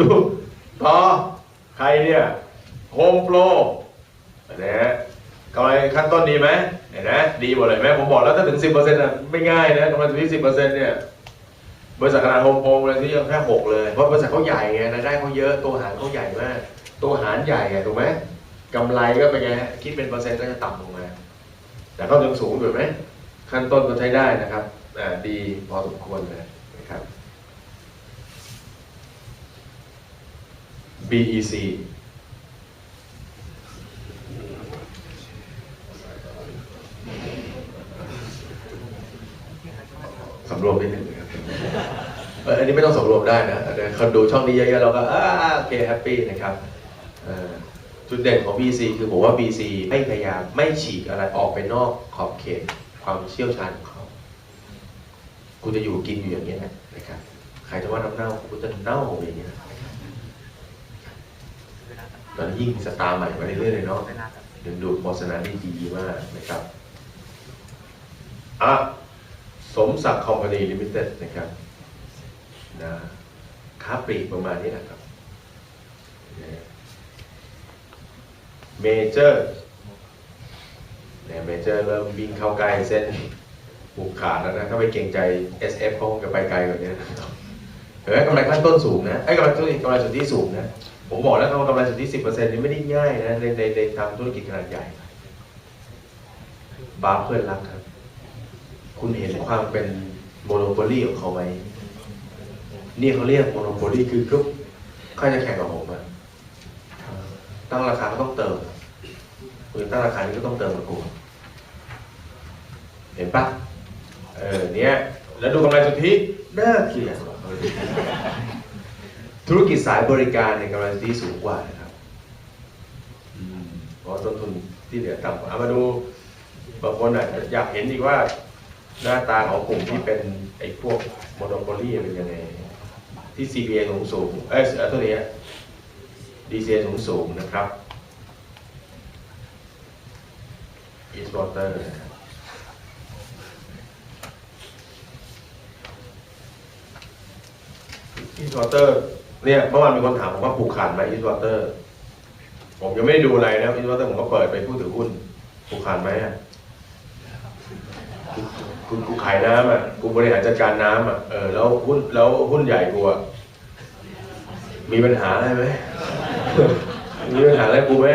ดูต่อใครเนี่ยโฮมโปรนะฮะกำไรขั้นต้นดีไหมเห็นไหมดีหมดเลยไหมผมบอกแล้วถ้าถึง 10%อะไม่ง่ายนะกำไรสุทธิ10%เนี่ยบริษัทขนาดโฮมโปรเลยที่ยังแค่หกเลย เพราะบริษัทเขาใหญ่ไงรายได้เขาเยอะตัวหารเขาใหญ่มากตัวหารใหญ่ไงถูกไหมกำไรก็เป็นไงคิดเป็นเปอร์เซ็นต์ก็จะต่ำลงมาแต่ก็ยังสูงอยู่ไหมขั้นต้นก็ใช้ได้นะครับดีพอสมควรเลยนะครับ BEC สำรวมนิดหนึ่งครับอันนี้ไม่ต้องสำรวมได้นะคนดูช่องนี้เยอะๆเราก็โอเคแฮปปี้นะครับจุดเด่นของ BC คือผมว่า BC ไม่พยายามไม่ฉีกอะไรออกไปนอกขอบเขตความเชี่ยวชาญของเขาคุณจะอยู่กินอยู่อย่างนี้นะครับ ใครจะว่าน้ำเน่าคุณจะเน่าอย่างนี้นะครับ ตอนนี้ยิ่งสตาร์ใหม่มาเรื่อยๆเลยเนาะดึงดูดโฆษณาได้ดีมากนะครับอะสมศักดิ์คอมพานีลิมิเต็ดนะครับนะค้าปลีกประมาณนี้นะครับเมเจอร์เนี่ยเมเจอร์เริ่มวิ่งเข้าใกล้เส้นผูกขาดแล้วนะ ถ้าไปเกรงใจ SF เขาคงจะไปไกลกว่านี้นะครับเห็นไหมกำไรขั้นต้นสูงนะไอ้กำไรต้นกำไรสุทธิสูงนะ ผมบอกแล้วคำว่ากำไรสุทธิสิบเปอร์เซ็นต์นี่ไม่ได้ง่ายนะในในในทำธุรกิจขนาดใหญ่ บาเพื่อนรักครับ คุณเห็นความเป็นโมโนโปลีของเขาไหมนี่เขาเรียกโมโนโปลีคือก็ใครจะแข่งกับผมอะตั้งราคาก็ต้องเติมคุณตั้งราคานี้ก็ต้องเติมกับกูเห็นปะเออเนี่ยแล้วดูกำไรสุทธิน่าเกลียด ธุรกิจสายบริการในยกำไรทธิสูงกว่านะครับเพราะต้นทุนที่เหลือต่ำกว่าเอามาดูบางคนอาจจะอยากเห็นอีกว่าหน้าตาของกลุ่มที่เป็นไอ้พวกโมโนโปลีเป็นยังไงที่ CPA สูงสูงเอ้ยตัวนี้ DCA สูงสูงนะครับ East Water นะครับอีสวอเตอร์ เนี่ยเมื่อวานมีคนถามผมว่าผูกขาดไหมอีสวอเตอร์ ผมยังไม่ได้ดูอะไรนะอีสวอเตอร์ผมก็เปิดไปผู้ถือหุ้นผูกขาดไหมอะกูกูขายน้ำอะกูบริหารจัดการน้ำอะเออแล้วหุ้นแล้วหุ้นใหญ่กูอะมีปัญหาอะไรไหมมีปัญหาอะไรกูไหม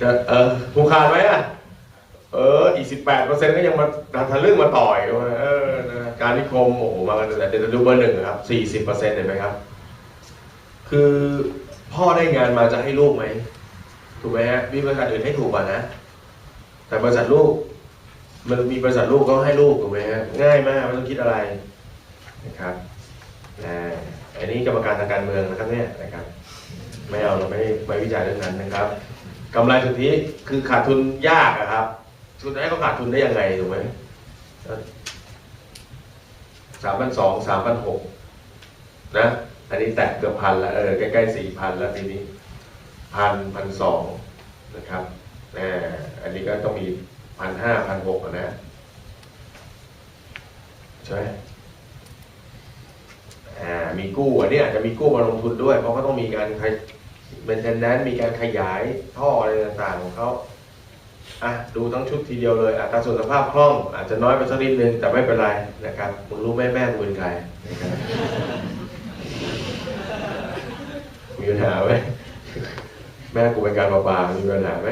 จะเออผูกขาดไหมอะเอออีกสิบแปดเปอร์เซ็นต์ก็ยังมาทะลึ่งมาต่อยเออนะ การนิคมโอ้โหมากันแต่เดี๋ยวดูเบอร์หนึ่งครับสี่สิบเปอร์เซ็นต์เห็นไหมครับ คือพ่อได้งานมาจะให้ลูกไหมถูกไหมฮะมีบริษัทอื่นให้ถูกกว่านะ แต่บริษัทลูก มันมีบริษัทลูกก็ให้ลูกถูกไหมฮะง่ายมากไม่ต้องคิดอะไรนะครับอ่าอันนี้กรรมการทางการเมืองนะครับเนี่ยนะครับไม่เอาเราไม่ไม่วิจารณ์เรื่องนั้นนะครับกำไรสุทธิคือขาดทุนยากอะครับสุดท้ายเขาขาดทุนได้ยังไงถูกไหม สามพันสองสามพันหกนะ อันนี้แตะเกือบพันล้วเออใกล้ๆสี่พันแล้วทีนี้พันพันสองนะครับแหมอันนี้ก็ต้องมีพันห้าพันหกนะใช่ไหมอ่ามีกู้อันนี้อาจจะมีกู้มาลงทุนด้วย เพราะเขาต้องมีการขยเป็นเทนแนนมีการขยายท่ออะไรต่างๆของเขา อะดูทั้งชุดทีเดียวเลยอัตราส่วนสภาพคล่องอาจจะน้อยไปสักนิดนึงแต่ไม่เป็นไรนะครับมึงรู้แม่แม่มึงเป็นใครมีปัญหาไหมแม่กูเป็นการประปามีปัญหาไหม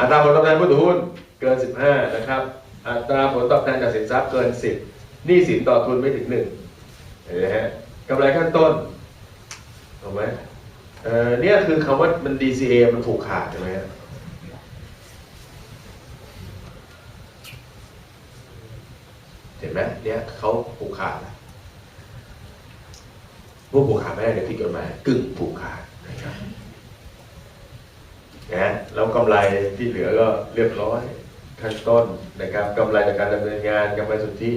อัตราผลตอบแทนผู้ถือหุ้นเกิน 15 นะครับ อัตราผลตอบแทนจากสินทรัพย์เกิน 10หนี้สินต่อทุนไม่ถึงหนึ่งเห็นไหมฮะกำไรขั้นต้นถูกไหมเอ่อเนี่ยคือคำว่ามัน DCA มันผูกขาดใช่ไหมฮะ เห็นไหมเนี่ยเขาผูกขาดแล้วพวกผูกขาดไม่ได้ในผิดกฎหมายกึ่งผูกขาดนะครับนะแล้วกำไรที่เหลือก็เรียบร้อยขั้นต้นนะครับกำไรจากการดำเนินงานกำไรสุทธิ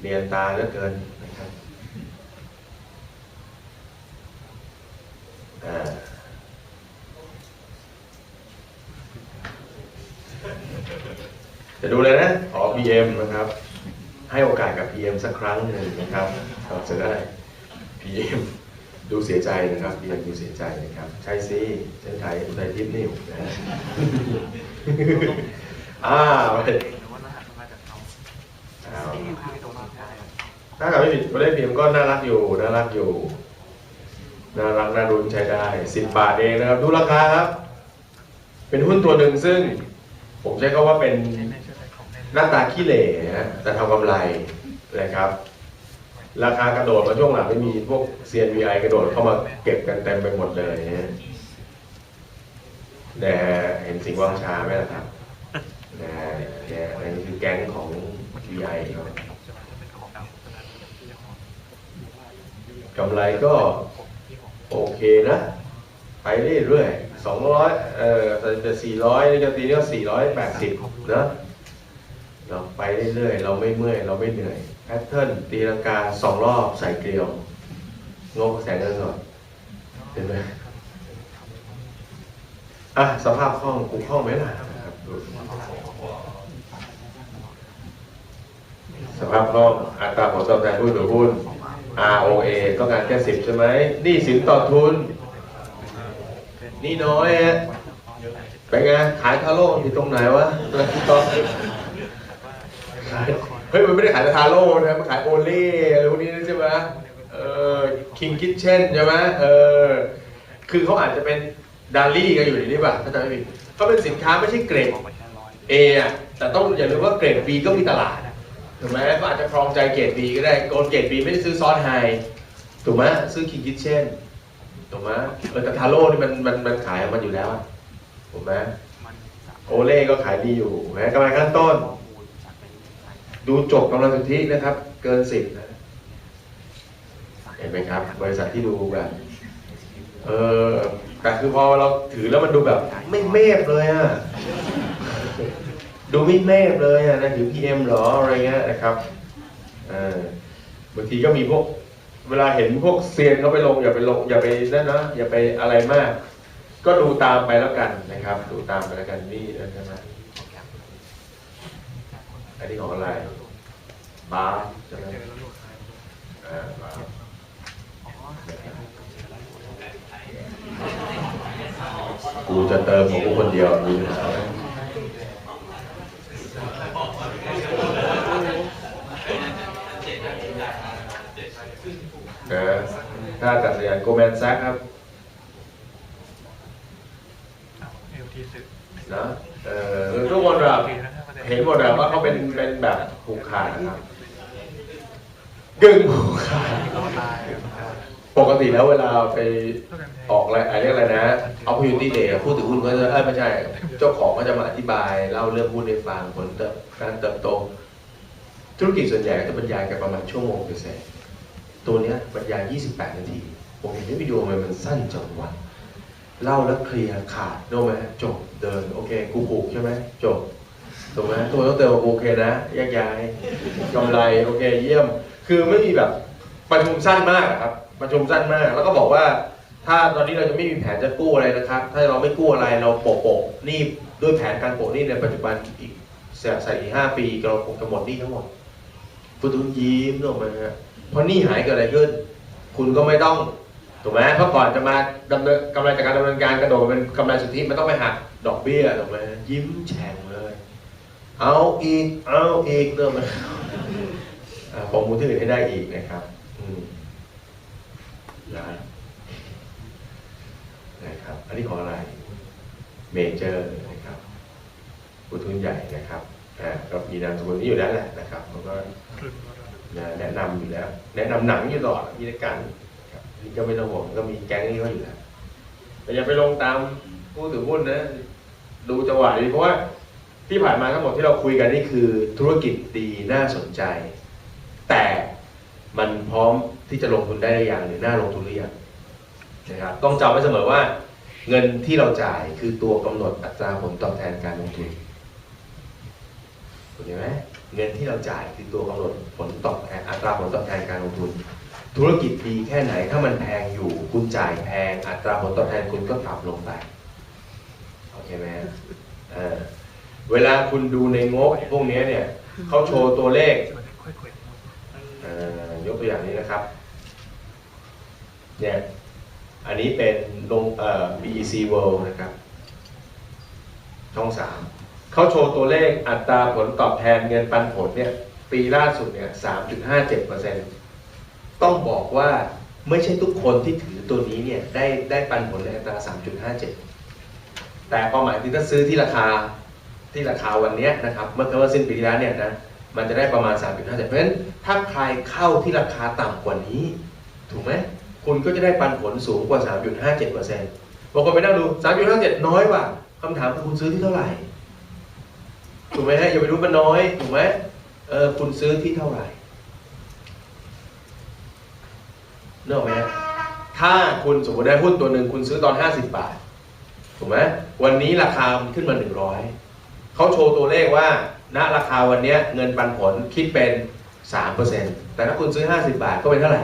เนียนตาเหลือเกินนะครับจะดูเลยนะ ขอ PM นะครับ ให้โอกาสกับ PM สักครั้งหนึ่งนะครับเราจะได้ PM ดูเสียใจนะครับ PM ดูเสียใจนะครับ ใช่สิเส้นไทยอุทัยทิพย์นี่อยู่นะอ่าไปหรือว่ารหัสมาจากเขาเอาที่อยู่ในตัวเราได้ถ้าเกิดไม่ผิดตัวเลขพิมพ์ก็น่ารักอยู่ น่ารักอยู่ น่ารักน่ารุนใช้ได้สิบบาทเองนะครับ ดูราคาครับ เป็นหุ้นตัวหนึ่งซึ่ง ผมใช้คำว่าเป็น หน้าตาขี้เหร่นะแต่ทำกำไรนะครับ ราคากระโดดมาช่วงหลังไม่มีพวก CNVI กระโดดเข้ามาเก็บกันเต็มไปหมดเลยนะแต่เห็นสิงว่างช้าไหมล่ะครับนะเนี่ยอันนี้คือแก๊งของ VI ครับจะเป็นขอเกำไรก็โอเคนะไปเรื่อยๆสองร้อยเอ่อแต่สี่ร้อยนี่ก็ตีนี่ก็สี่ร้อยแปดสิบนะ เราไปเรื่อยๆ เราไม่เมื่อย เราไม่เหนื่อย แพทเทิร์นตีลังกาสองรอบใส่เกลียวงกแสงเงินก่อนเห็นไหมอะสภาพคล่องกูคล่องไหมล่ะสภาพคล่องอัตราผลตอบแทนผู้ถือหุ้น ROA ต้องการแค่สิบใช่ไหมนี่สินต่อทุน นี่น้อยฮะเป็นไง ขายทาโร่อยู่ตรงไหนวะตอน เฮ้ยมันไม่ได้ขายแต่ทาโร่นะมันขายโอเล่อะไรพวกนี้นะใช่ไหมเออคิงคิ t เช่นใช่ไหมเออคือเขาอาจจะเป็นดาลี่กันอยู่ในนี้ป่ะถ้าจำไม่ผิดเขาเป็นสินค้าไม่ใช่เกรดขอแค่ร้อย A อะแต่ต้องอย่าลืมว่าเกรด B ก็มีตลาดถูกไหมก็อาจจะครองใจเกรด B ก็ได้โกนเกรด B ไม่ได้ซื้อซอสไฮถูกไหมซื้อคิงคิ t เช่นถูกไหมเออแต่ทาโร่นี่มันมันมันขายมันอยู่แล้วถูกไหมโอเล่ก็ขายดีอยู่แม้กำไรขั้นต้น ดูจบกำลังสุทธินะครับ เกินสิบนะเห็นไหมครับ บริษัทที่ดูแบบเออแต่คือพอเราถือแล้วมันดูแบบ ไม่เมฟเลยอะดูไม่เมฟเลยอะนะถือ PM เอ็มหรออะไรเงี้ยนะครับเออบางทีก็มีพวก เวลาเห็นพวกเซียนเขาไปลงอย่าไปลงอย่าไปนั่นนะอย่าไปอะไรมาก ก็ดูตามไปแล้วกันนะครับ ดูตามไปแล้วกันนี่นะครับ อันนี้ของอะไรบาร์ใช่ไหมอ่าบาร์อ๋อกูจะเติมของกูคนเดียวมีปัญหาไหมเออถ้ากัดสยานโกแมนแซกครับ เอลทีสิบ นะเออทุกคนแบบเห็นหมดแบบว่าเขาเป็นเป็นแบบผูกขาดนะครับ กึ่งผูกขาดปกติแล้วเวลาไปออกอะไรอะไรเรียกอะไรนะ opportunity day อะพูดถึงหุ้นก็จะเอ้ยไม่ใช่ เจ้าของก็จะมาอธิบายเล่าเรื่องหุ้นให้ฟังผลเติบการเติบโต ธุรกิจส่วนใหญ่ก็จะบรรยายกันประมาณชั่วโมงเศษตัวเนี้ยบรรยาย 28 นาที ผมเห็นในวิดีโอมันมันสั้นจังวะเล่าแล้วเคลียร์ขาดโน้ไหมจบเดินโอเค กูผูกใช่ไหมจบถูกไหมตัวต้องเติมโอเคนะแยกย้ายกำไรโอเคเยี่ยม คือไม่มีแบบประชุมสั้นมากครับ ประชุมสั้นมาก แล้วก็บอกว่า ถ้าตอนนี้เราจะไม่มีแผนจะกู้อะไรนะครับ ถ้าเราไม่กู้อะไรเราโปะโปะหนี่ด้วยแผนการโปะหนี่ในปัจจุบันอีกใส่อีกห้าปีเราคงจะหมดหนี้ทั้งหมดผู้ทุนยิ้มลงมาฮะเพราะหนี่หายเกิดอะไรขึ้น คุณก็ไม่ต้องถูกไหมเพราะก่อนจะมาดำเนินกำไรจากการดำเนินการกระโดดเป็นกำไรสุทธิมันต้องไปหักดอกเบี้ยถูกไหมยิ้มแฉ่งเลย เอาอีกเอาอีกเริ่มมา อ่าผมมูลที่อื่นให้ได้อีกนะครับอืมนะนะครับ อันนี้ของอะไร เมเจอร์นะครับผู้ทุนใหญ่นะครับอ่าก็มีนามสกุลนี้อยู่แล้วแหละนะครับมันก็นะแนะนำอยู่แล้ว แนะนำหนังอยู่ตลอดมีรายการครับนี่ก็ไม่ต้องห่วงก็มีแก๊งนี้เขาอยู่แล้วแต่อย่าไปลงตามผู้ถือหุ้นนะ ดูจังหวะดีเพราะว่าที่ผ่านมาทั้งหมดที่เราคุยกันนี่คือธุรกิจดีน่าสนใจแต่ มันพร้อมที่จะลงทุนได้หรือยังหรือน่าลงทุนหรือยังนะครับต้องจำไว้เสมอว่า เงินที่เราจ่ายคือตัวกำหนดอัตราผลตอบแทนการลงทุนถูกไหมเงินที่เราจ่ายคือตัวกำหนดผลตอบแทนอัตราผลตอบแทนการลงทุน ธุรกิจดีแค่ไหนถ้ามันแพงอยู่คุณจ่ายแพงอัตราผลตอบแทนคุณก็ต่ำลงไปโอเคไหมเออเวลาคุณดูในงบพวกนี้เนี่ยเขาโชว์ตัวเลขอยๆเอ่อ ยกตัวอย่างนี้นะครับเนี่ยอันนี้เป็นลงเอ่อ BEC World นะครับ ช่องสามเขาโชว์ตัวเลขอัตราผลตอบแทนเงินปันผลเนี่ยปีล่าสุดเนี่ย3.57%ต้องบอกว่าไม่ใช่ทุกคนที่ถือตัวนี้เนี่ยได้ได้ปันผลในอัตรา3.57แต่ความหมายคือถ้าซื้อที่ราคาที่ราคาวันนี้นะครับ เมื่อเมื่อสิ้นปีที่แล้วเนี่ยนะ มันจะได้ประมาณ 3.57เพราะฉะนั้นถ้าใครเข้าที่ราคาต่ำกว่านี้ ถูกไหมคุณก็จะได้ปันผลสูงกว่า 3.57%บางคนไปนั่งดู 3.57 น้อยว่ะคำถามคือคุณซื้อที่เท่าไหร่ ถูกไหมฮะอย่าไปรู้มันน้อย ถูกไหมเออคุณซื้อที่เท่าไหร่เนออกไหมฮะถ้าคุณสมมติได้หุ้นตัวหนึ่งคุณซื้อตอน 50 บาท ถูกไหมวันนี้ราคามันขึ้นมา 100เขาโชว์ตัวเลขว่า ณราคาวันนี้เงินปันผลคิดเป็น 3%แต่ถ้าคุณซื้อ 50 บาทก็เป็นเท่าไหร่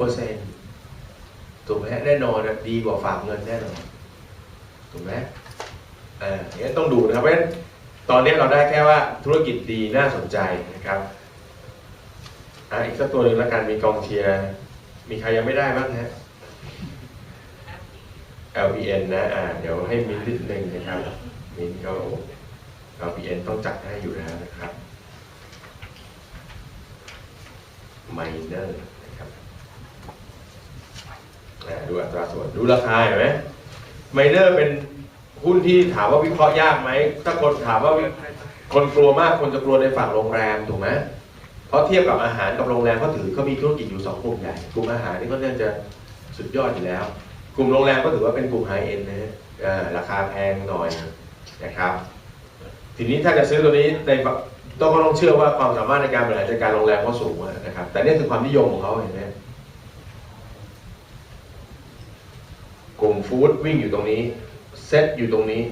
6%ถูกไหมแน่นอนนะดีกว่าฝากเงินแน่นอนถูกไหมอออย่างนี้ต้องดูนะครับเพราะฉะนั้นตอนนี้เราได้แค่ว่าธุรกิจดีน่าสนใจนะครับอะอีกสักตัวหนึ่งแล้วกันมีกองเชียร์มีใครยังไม่ได้บ้างฮะ LPN นะอ่าเดี๋ยวให้มินนิดนึงนะครับมินเขา LPN ต้องจัดให้อยู่แล้วนะครับ Miner นะครับดูอัตราส่วนดูราคาเห็นไหม Miner เป็นหุ้นที่ถามว่าวิเคราะห์ยากไหม ถ้าคนถามว่าคนกลัวมากคนจะกลัวในฝั่งโรงแรมถูกไหมเพราะเทียบกับอาหารกับโรงแรมเขาถือเขามีธุรกิจอยู่สองกลุ่มใหญ่กลุ่มอาหารนี่ก็น่าจะสุดยอดอยู่แล้ว กลุ่มโรงแรมก็ถือว่าเป็นกลุ่มไฮเอ็นนะราคาแพงหน่อยนะครับ ทีนี้ถ้าจะซื้อตัวนี้ในต้องก็ต้องเชื่อว่าความสามารถในการบริหารจัดการโรงแรมเขาสูงนะครับ แต่นี่คือความนิยมของเขาเห็นไหมกลุ่มฟู้ดวิ่งอยู่ตรงนี้ เซ็ตอยู่ตรงนี้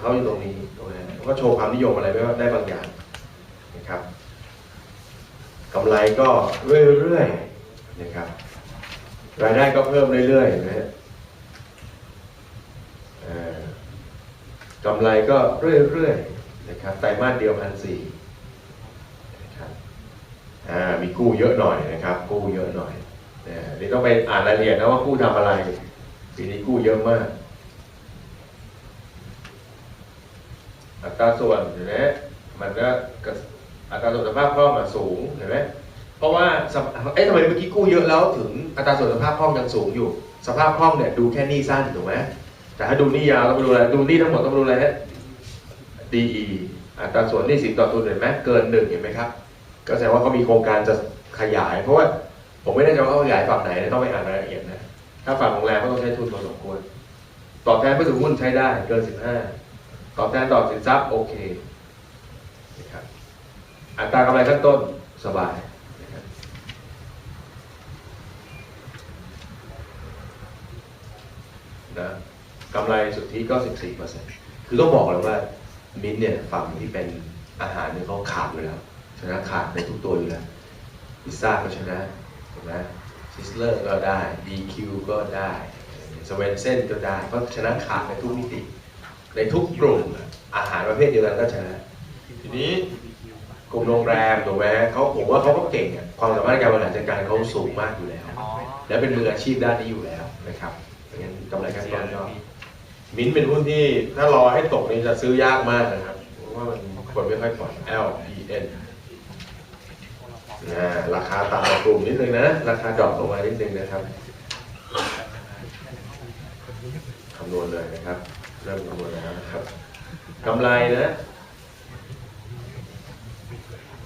เขาอยู่ตรงนี้ตรงนั้นก็โชว์ความนิยมอะไรไว้ว่าได้บางอย่างนะครับกำไรก็เรื่อยๆนะครับรายได้ก็เพิ่มเรื่อยๆเนไหมฮะเอ่อ กำไรก็เรื่อยๆนะครับไตรมาสเดียวพันสี่นะครับมีกู้เยอะหน่อยนะครับ กู้เยอะหน่อยนะเดี๋ยต้องไปอ่านรายละเอียดนะว่ากู้ทำอะไรปีนี้กู้เยอะมากอัตราส่วนเห็นไหมมันก็กระอัตราส่วนสภาพคล่องสูงเห็นไหมเพราะว่าเอ๊ะทำไมเมื่อกี้กู้เยอะแล้วถึงอัตราส่วนสภาพคล่องยังสูงอยู่ สภาพคล่องเนี่ยดูแค่นี้สั้นถูกไหม แต่ถ้าดูนี้ยาวต้องไปดูอะไรดูนี้ทั้งหมดต้องดูอะไรฮะ DE อัตราส่วนนี้สินต่อทุนเห็นไหมเกินหนึ่งเห็นไหมครับ ก็แสดงว่าเขามีโครงการจะขยาย เพราะว่าผมไม่แน่ใจว่าเขาขยายฝั่งไหนนะต้องไปอ่านรายละเอียดนะ ถ้าฝั่งโรงแรมก็ต้องใช้ทุนพอสมควรตอบแทนผู้ถือหุ้นใช้ได้เกินสิบห้าตอบแทนต่อสินทรัพย์โอเคนะครับอัตรากำไรขั้นต้นสบายนะครับนะ กำไรสุทธิก็ 14%คือต้องบอกเลยว่ามิ้นเนี่ยฝั่งที่เป็นอาหารเนี่ยเขาขาดอยู่แล้ว ชนะขาดในทุกตัวอยู่แล้วพิซซ่าก็ชนะถูกไหมซิสเลอร์ก็ได้ DQ ก็ได้สเวนเซนก็ได้เพราะชนะขาดในทุกมิติ ในทุกกลุ่มอาหารประเภทเดียวกันก็ชนะ ทีนี้กลุ่มโรงแรมถูกไหมเขาผมว่าเขาก็เก่งอะความสามารถในการบริหารจัดการเขาสูงมากอยู่แล้ว และเป็นมืออาชีพด้านนี้อยู่แล้วนะครับงั้นกำไรการต้นก็ มินเป็นหุ้นที่ถ้ารอให้ตกนี่จะซื้อยากมากนะครับ เพราะว่ามันคนไม่ค่อยปล่อย L P N นะราคาต่ำกว่ากลุ่มนิดนึงนะ ราคาดรอปลงมานิดนึงนะครับคำนวณเลยนะครับ เริ่มคำนวณแล้วนะครับกำไรนะ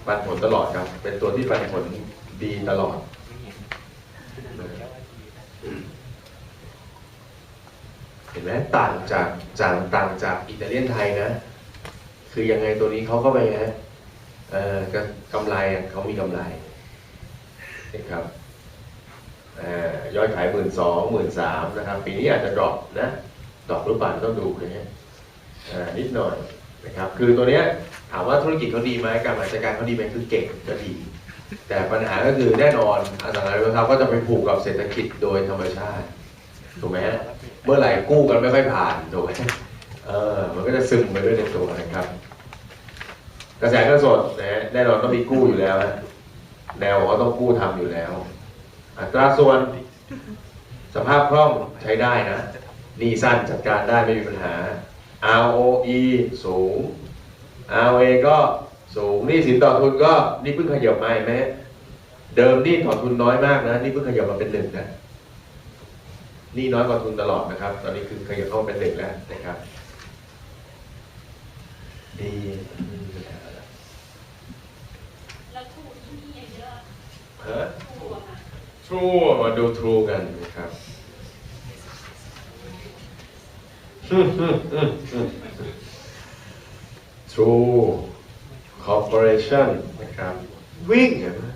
ปันผลตลอดครับ เป็นตัวที่ปันผลดีตลอด ห็นไหมต่างจากจากต่างจากอิตาเลียนไทยนะ คือยังไงตัวนี้เขาก็ไปไงเออก็กำไรเขามีกำไรนะครับเอ่อยอดขายหมื่นสองหมื่นสามนะครับ ปีนี้อาจจะดรอปนะดรอปหรือเปล่าต้องดูนะฮะนิดหน่อยนะครับคือตัวเนี้ยถามว่าธุรกิจเขาดีไหมการบริหารจัดการเขาดีไหมคือเก่งก็ดี แต่ปัญหาก็คือแน่นอนอสังหาริมทรัพย์ก็จะไปผูกกับเศรษฐกิจโดยธรรมชาติถูกไหม เมื่อไหร่กู้กันไม่ค่อยผ่านถูกไหมเออมันก็จะซึมไปด้วยในตัวนะครับ กระแสเงินสดนะแน่นอนต้องมีกู้อยู่แล้วนะแนวเขาต้องกู้ทำอยู่แล้ว อัตราส่วนสภาพคล่องใช้ได้นะนี่สั้นจัดการได้ไม่มีปัญหา ROE สูง ROA ก็สูงนี่สินต่อทุนก็นี่เพิ่งขยับมาเห็นไหมเดิมนี่ต่อทุนน้อยมากนะ นี่เพิ่งขยับมาเป็นหนึ่งนะ นี่น้อยกว่าทุนตลอดนะครับ ตอนนี้คือขยับเข้าเป็นหนึ่งแล้วนะครับ ดีแล้วแล้วถูกที่นี่เยอะฮะถูมาดู True กันนะครับ True Corporation นะครับ วิ่งเห็นไหม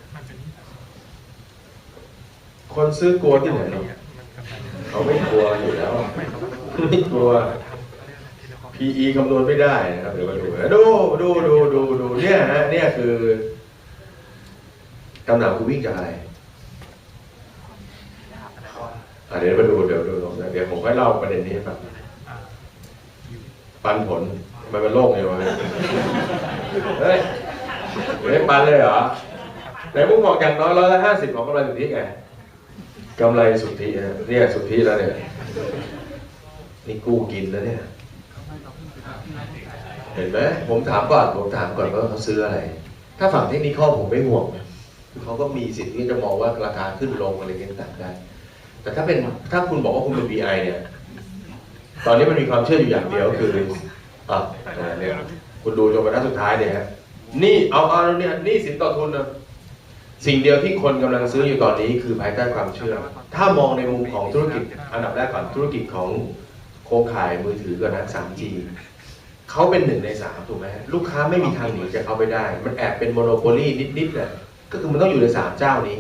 คนซื้อกลัวที่ไหนหรอกมันกำไร เขาไม่กลัวอยู่แล้วไม่ครับไม่กลัวทำเขาเรียกอะไรทีละข้อ PE คำนวณไม่ได้นะครับเดี๋ยวมาดูนะดูดูดูดูดูเนี่ยฮะเนี่ยคือกำหนดคือวิ่งจากอะไรอะเดี๋ยวมาดูเดี๋ยวดูตรงนั้นเดี๋ยวผมค่อยเล่าประเด็นนี้ให้ฟังอ่าปันผลทำไมันเป็นโรคไงวะเฮ้ยไม่ได้ปันเลยเหรอไหนมึงบอกอย่างน้อยร้อยละห้าสิบของกำไรสุทธิไง กำไรสุทธินะเนี่ยสุทธิแล้วเนี่ยนี่กู้กินแล้วเนี่ย เห็นไหมผมถามก่อนผมถามก่อนว่าเขาซื้ออะไร ถ้าฝั่งเทคนิคข้อผมไม่ห่วงคือเขาก็มีสิทธิ์ที่จะมองว่าราคาขึ้นลงอะไรเงี้ยต่างได้ แต่ถ้าเป็นถ้าคุณบอกว่าคุณเป็น BI เนี่ย ตอนนี้มันมีความเชื่ออยู่อย่างเดียวคืออะเนี่ยคุณดูจนกระทั่งสุดท้ายเนี่ยฮะนี่เอาเอาเนี่ยนี่สินต่อทุนนะ สิ่งเดียวที่คนกำลังซื้ออยู่ตอนนี้คือภายใต้ความเชื่อ ถ้ามองในมุมของธุรกิจ อันดับแรกก่อนธุรกิจของโครงข่ายมือถือก่อนนะ 3G เขาเป็นหนึ่งในสามถูกไหมลูกค้าไม่มีทางหนีจากเขาไปได้ มันแอบเป็นโมโนโพลีนิดๆน่ะก็คือมันต้องอยู่ในสามเจ้านี้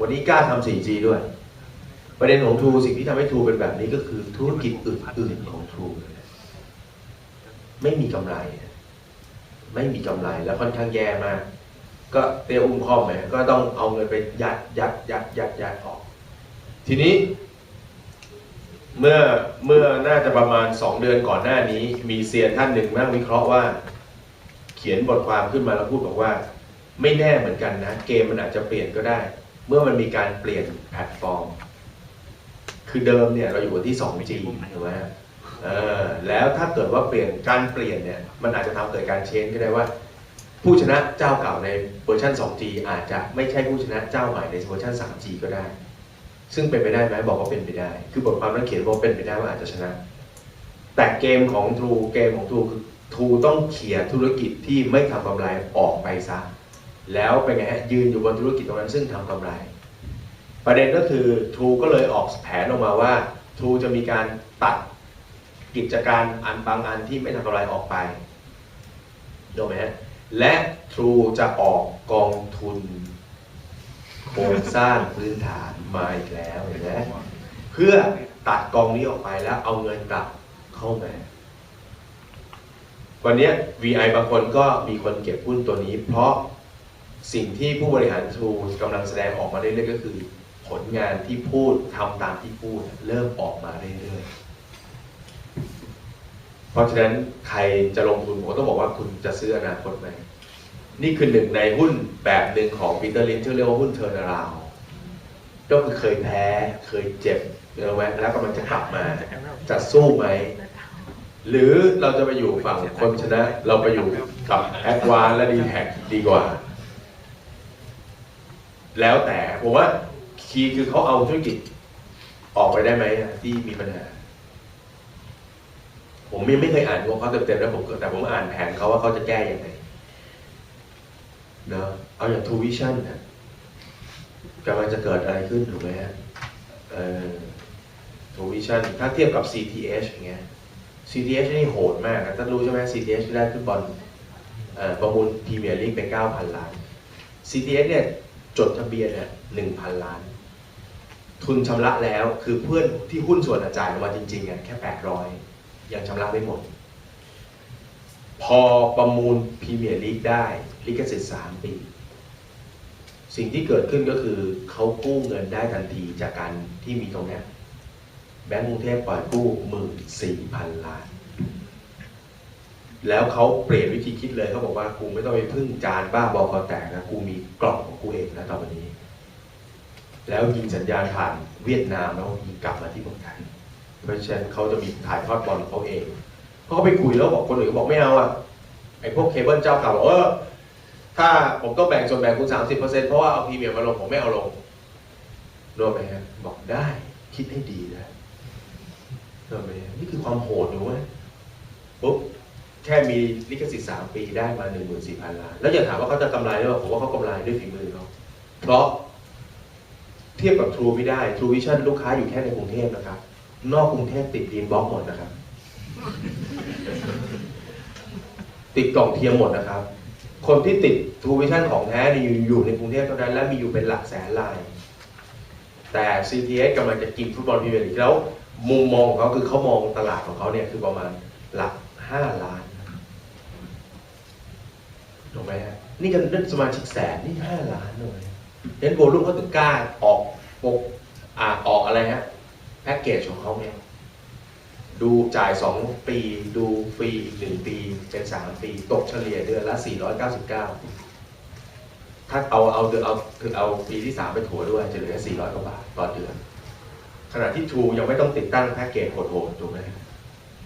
วันนี้กล้าทำ 4G ด้วย ประเด็นของทูสิ่งที่ทำให้ทูเป็นแบบนี้ก็คือธุรกิจอื่นๆของทูไม่มีกำไร ไม่มีกำไรแล้วค่อนข้างแย่มาก ก็เตี้ยอุ้มข้อมไหมก็ต้องเอาเงินไปยัดยัดยัดยัดยัดออก ทีนี้ เมื่อเมื่อน่าจะประมาณ 2 เดือนก่อนหน้านี้ มีเซียนท่านหนึ่งนั่งวิเคราะห์ว่า เขียนบทความขึ้นมาแล้วพูดบอกว่า ไม่แน่เหมือนกันนะ เกมมันอาจจะเปลี่ยนก็ได้ เมื่อมันมีการเปลี่ยนแพลตฟอร์ม คือเดิมเนี่ยเราอยู่กันที่ 2G ถูกไหมเออแล้วถ้าเกิดว่าเปลี่ยนการเปลี่ยนเนี่ยมันอาจจะทำเกิดการเชนก็ได้ว่า ผู้ชนะเจ้าเก่าในเวอร์ชัน 2G อาจจะไม่ใช่ผู้ชนะเจ้าใหม่ในเวอร์ชัน 3G ก็ได้ ซึ่งเป็นไปได้ไหมบอกว่าเป็นไปได้ คือบทความนั้นเขียนว่าเป็นไปได้ว่าอาจจะชนะ แต่เกมของ True เกมของ True คือ True ต้องเขียนธุรกิจที่ไม่ทำกำไรออกไปซะ แล้วเป็นไงฮะยืนอยู่บนธุรกิจตรงนั้นซึ่งทำกำไร ประเด็นก็คือ True ก็เลยออกแผนออกมาว่า True จะมีการตัดกิจการอันบางอันที่ไม่ทำกำไรออกไปดูไหมฮะ และ True จะออกกองทุนโครงสร้างพื้นฐานมาอีกแล้วเห็นไหมเพื่อตัดกองนี้ออกไปแล้วเอาเงินกลับเข้ามาวันนี้ VI บางคนก็มีคนเก็บหุ้นตัวนี้ เพราะสิ่งที่ผู้บริหารทูกำลังแสดงออกมาเรื่อยๆก็คือ ผลงานที่พูดทำตามที่พูดเริ่มออกมาเรื่อยๆ เพราะฉะนั้นใครจะลงทุนผมก็ต้องบอกว่าคุณจะซื้ออนาคตไหมนี่คือหนึ่งในหุ้นแบบหนึ่งของปีเตอร์ลินที่เรียกว่าหุ้นเทอร์นาราวก็คือเคยแพ้เคยเจ็บแล้วแวแล้วกำลังจะกลับมาจะสู้ไหม หรือเราจะไปอยู่ฝั่งคนชนะ เราไปอยู่กับแอดวานและดีแท็กดีกว่า แล้วแต่ผมว่าคีย์คือเขาเอาธุรกิจออกไปได้ไหมที่มีปัญหา ผมยังไม่เคยอ่านงบเขาเต็มๆแล้วผมแต่ผมอ่านแผนเขาว่าเขาจะแก้ยังไงเนอะเอาอย่าง True Vision นะกำลังจะเกิดอะไรขึ้นถูกไหมฮะเอ่อ True Vision ถ้าเทียบกับ CTH อย่างเงี้ย CTH นี่โหดมากนะท่านรู้ใช่ไหม CTH ที่ได้ฟุตบอลประมูลพรีเมียร์ลีกไป 9,000 ล้าน CTH เนี่ยจดทะเบียนเนี่ย1,000 ล้าน ทุนชำระแล้วคือเพื่อนที่หุ้นส่วนจ่ายมาจริงๆอะแค่ 800 ยังชำระไม่หมด พอประมูลพรีเมียร์ลีกได้ลิขสิทธิ์3ปี สิ่งที่เกิดขึ้นก็คือเขากู้เงินได้ทันทีจากการที่มีตรงเนี้ยแบงก์กรุงเทพปล่อยกู้หมื่นสี่พันล้าน แล้วเขาเปลี่ยนวิธีคิดเลยเขาบอกว่ากูไม่ต้องไปพึ่งจานบ้าบอคอแตกนะกูมีกล่องของกูเองนะตอนนี้ แล้วยิงสัญญาณผ่านเวียดนามแล้วยิงกลับมาที่เมืองไทย เพราะฉะนั้นเขาจะมีถ่ายทอดบอลของเขาเองเขาก็ไปคุยแล้วบอกคนอื่นบอกไม่เอาอะไอ้พวกเคเบิลเจ้าเก่าบอกเออถ้าผมต้องแบ่งส่วนแบ่งคุณสามสิบเปอร์เซ็นต์เพราะว่าเอาพรีเมียร์มาลงผมไม่เอาลงรู้ไหมฮะบอกได้คิดให้ดีนะรู้ไหมฮะนี่คือความโหดรู้ไหมปุ๊บแค่มีลิขสิทธิ์สามปีได้มาหนึ่งหมื่นสี่พันล้าน แล้วอย่าถามว่าเขาจะกำไรหรือเปล่าผมว่าเขากำไรด้วยฝีมือเขาเพราะเทียบกับ True ไม่ได้ True Vision ลูกค้าอยู่แค่ในกรุงเทพนะครับ นอกกรุงเทพติดดีนบล็อกหมดนะครับ ติดกล่องเทียมหมดนะครับ คนที่ติด True Vision ของแท้เนี่ยอยู่อยู่ในกรุงเทพเท่านั้น และมีอยู่เป็นหลักแสนราย แต่ CTS กำลังจะกินฟุตบอลพรีเมียร์ลีกแล้วมุมมองของเขาคือเขามองตลาดของเขาเนี่ยคือประมาณหลักห้าล้านถูกไหมฮะนี่กันเรื่องสมาชิกแสนนี่ห้าล้านเลยเห็นโวลุ่มเขาถึงกล้าออกปกอ่าออกอะไรฮะ แพ็กเกจของเขาเนี่ยดูจ่าย 2 ปี ดูฟรีอีกหนึ่งปี เป็น 3 ปี ตกเฉลี่ยเดือนละ 499 ถ้าเอาเอาเดือนเอาคือเอาปีที่ 3 ไปถัวด้วยจะเหลือ 400 กว่าบาทต่อเดือน ขณะที่ทูยังไม่ต้องติดตั้งแพ็กเกจโหดๆถูกไหม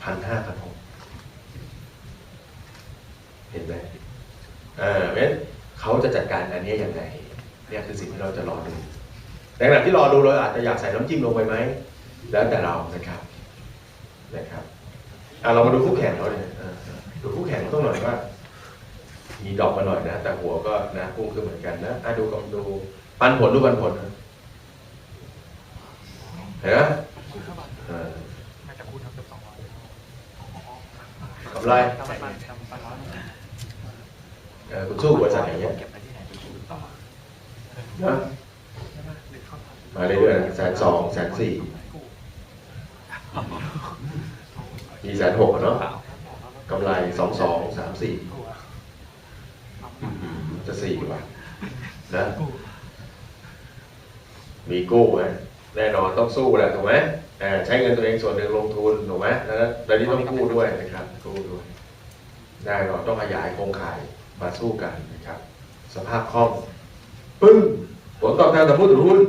พันห้าพันหกเห็นไหมเออเพราะฉะนั้นเขาจะจัดการอันนี้ยังไงเนี่ยคือสิ่งที่เราจะรอดูในขณะที่รอดูเราอาจจะอยากใส่น้ำจิ้มลงไปไหม แล้วแต่เรานะครับนะครับอะเรามาดูคู่แข่งเขาเนี่ยดูคู่แข่งต้องหน่อยว่า มีดอกมาหน่อยนะ แต่หัวก็นะพุ่งขึ้นเหมือนกันนะดูกับดูปันผลดูปันผลเห็นไหมอ่ากำไรเออคุณสู้บริษัทอย่างเงี้ยเนนะมาเรื่อยๆแสนสองแสนสี่ มีแสนหกเนาะกำไรสองสองสามสี่จะสี่ว่านะ มีกู้ไหมแน่นอนต้องสู้แหละถูกไหมใช้เงินตัวเองส่วนหนึ่งลงทุนถูกไหมแล้วแล้วนี่ต้องกู้ด้วยนะครับกู้ด้วยแน่นอนต้องขยายโครงข่ายมาสู้กันนะครับ สภาพคล่อง ปึ้งผลตอบแทนต่อผู้ถือหุ้น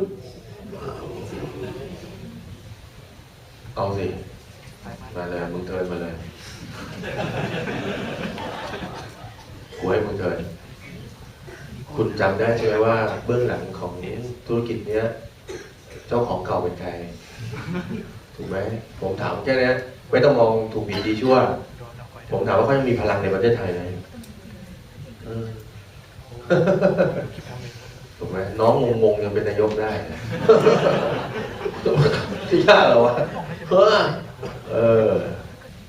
เอาสิ มาเลยมึงเทินมาเลยกูให้มึงเทินคุณจำได้ใช่ไหมว่าเบื้องหลังของธุรกิจเนี้ย เจ้าของเก่าเป็นใคร ถูกไหม ผมถามแค่นี้ไม่ต้องมองถูกผิดดีชั่ว ผมถามว่าเขายังมีพลังในประเทศไทยไหมถูกไหมน้องงงๆยังเป็นนายกได้ที่ยากเหรอวะ เออเออ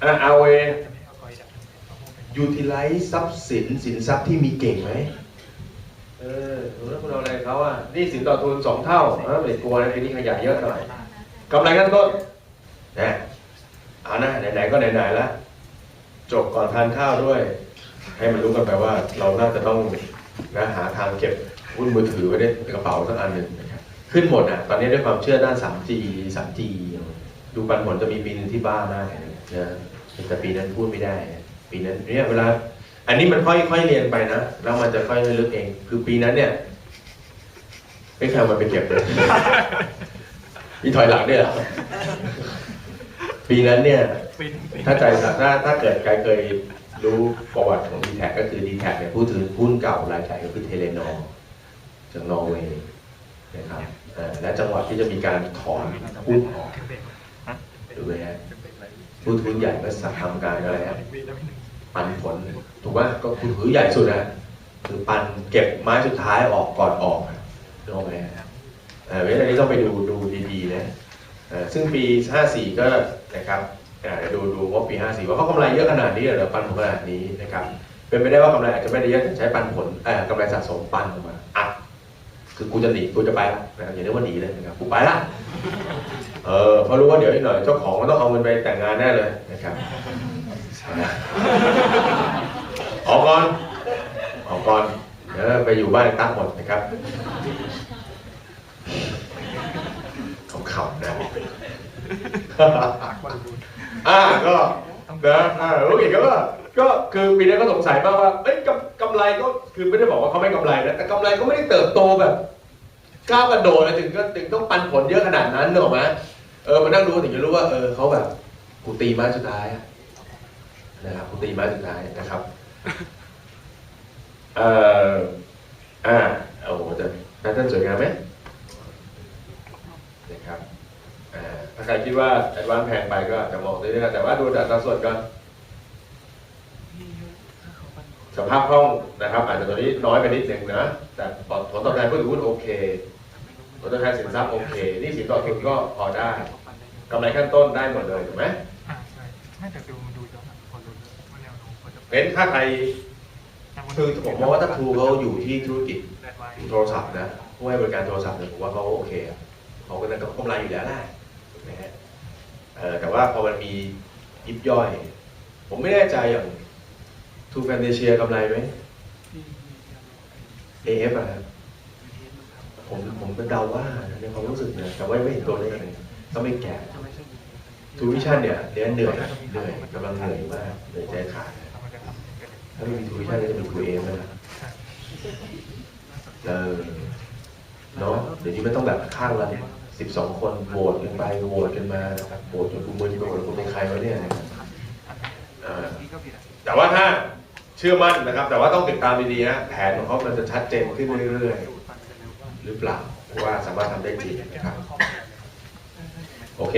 อะเอาเอจะไม่เอาก้อยจาก utilize ทรัพย์สินสินทรัพย์ที่มีเก่งไหมเออหนูแล้วคุณเอาอะไรเขาอะนี่สินต่อทุนสองเท่าเออไม่กลัวนะไอ้นี่ขยะเยอะหน่อยกำไรขั้นต้นนะเอานะไหนๆก็ไหนๆแล้วจบก่อนทานข้าวด้วย ให้มันรู้กันไปว่าเราน่าจะต้องนะหาทางเก็บหุ้นมือถือไว้ในกระเป๋าสักอันหนึ่งนะครับขึ้นหมดอะตอนนี้ด้วยความเชื่อด้าน 3G 3G ดูปันผลจะมีปีหนึงที่บ้ามากเลยนะแต่ปีนั้นพูดไม่ได้ ปีนั้นเนี่ยเวลา อันนี้มันค่อยๆเรียนไปนะแล้วมันจะค่อยๆลึกเอง คือปีนั้นเนี่ยไม่เคยเอามันไปเก็บเลยมีถอยหลังด้วยเหรอปีนั้นเนี่ยปินปินถ้าใจถ้าถ้าเกิดใครเคยรู้ประวัติของ d t แทก็คือ d t แทเนี่ยผู้ถือหุ้นเก่ารายใหญ่ก็คือเทเลนอร์จากนอร์เวย์นะครับอ่าและจังหวัดที่จะมีการถอนหุ้นออกขึ้นเบรกฮะ ถูกไหมฮะผู้ถือใหญ่ก็สั่งทำการอะไรฮะวิแล้วปันผลถูกป่ะก็ผู้ถือใหญ่สุดนะคือปันเก็บไม้สุดท้ายออกก่อนออกถูกไหมฮะเออเวลานี้ต้องไปดูดูดีๆนะซึ่งปี 54 ก็นะครับอ่าดูดูว่าปี 54 ว่าเขากำไรเยอะขนาดนี้เหรอปันผลขนาดนี้นะครับเป็นไปได้ว่ากำไรอาจจะไม่ได้เยอะแต่ใช้ปันผลอ่อกำไรสะสมปันออกมาอัด คือกูจะหนีกูจะไปละนะครับอย่าเรียกว่าหนีเลยนะครับกูไปละเออเพราะรู้ว่าเดี๋ยวอีกหน่อยเจ้าของมันต้องเอาเงินไปแต่งงานแน่เลยนะครับออกก่อนออกก่อนเดี๋ยวไปอยู่บ้านตั้งหมดนะครับขำๆนะปากบอลลูนอ่าก็นะอ่ารู้อีกก็ ก็คือปีนี้ก็สงสัยมากว่าเอ้ยกำกำไรก็คือไม่ได้บอกว่าเขาไม่กำไรนะแต่กำไรก็ไม่ได้เติบโตแบบก้าวกระโดดเลยถึงก็ถึงต้องปันผลเยอะขนาดนั้นเนอะไหมเออมานั่งดูถึงจะรู้ว่าเออเขาแบบกูตีม้สุดท้ายอะนะครับกูตีม้สุดท้ายนะครับเอ่ออ่าโอ้โหแต่แพทเทิร์นสวยงามไหมนะครับอ่าถ้าใครคิดว่าแอดวานแพงไปก็จะมองได้นะแต่ว่าดูจากสัดส่วนก่อน สภาพคล่องนะครับ อาจจะตัวนี้น้อยไปนิดหนึ่งนะ แต่ผลตอบแทนผู้ถือหุ้นโอเคผลตอบแทนสินทรัพย์โอเคหนี่สินต่อทุนก็พอได้กำไรขั้นต้นได้หมดเลยถูกไหมอ่าใช่ไม่แต่ดูมันดูย้อนหลังพอดูว่าแนวโน้มเขาจะเป็นถ้าใครคือผมมองว่าถ้าครูเขาอยู่ที่ธุรกิจแดดไว้โทรศัพท์นะผู้ให้บริการโทรศัพท์เนี่ยผมว่าเขาโอเคอะเขาก็ได้กำไรอยู่แล้วแหละถูกไหมฮะเออแต่ว่าพอมันมียิบย่อย ผมไม่แน่ใจอย่าง ทูแฟนเดเชียกำไรไหม AF อะครับผมผมเป็นเดาว่าในความรู้สึกนะแต่ว่าไม่เห็นตัวเลขเลยก็ไม่แก่ทูวิชั่นเนี่ยเนี่ยเหนื่อยเหนื่อยกำลังเหนื่อยมากเหนื่อยใจขาดมันจะทำเป็นถ้าไม่มีทูวิชั่นก็จะเป็นทูเอฟแล้วนะเออเนาะเดี๋ยวนี้ไม่ต้องแบบข้างละสิบสองคนโหวตกันไปโหวตกันมานะครับโหวตจนกูมือที่ไปโหวตคุณเป็นใครวะเนี่ยนะครับอ่านี่ก็ผิดอะแต่ว่าถ้า เชื่อมั่นนะครับ แต่ว่าต้องติดตามดีๆนะแผนของเขามันจะชัดเจนขึ้นเรื่อยๆ หรือเปล่าว่าสามารถทำได้จริงนะครับ โอเค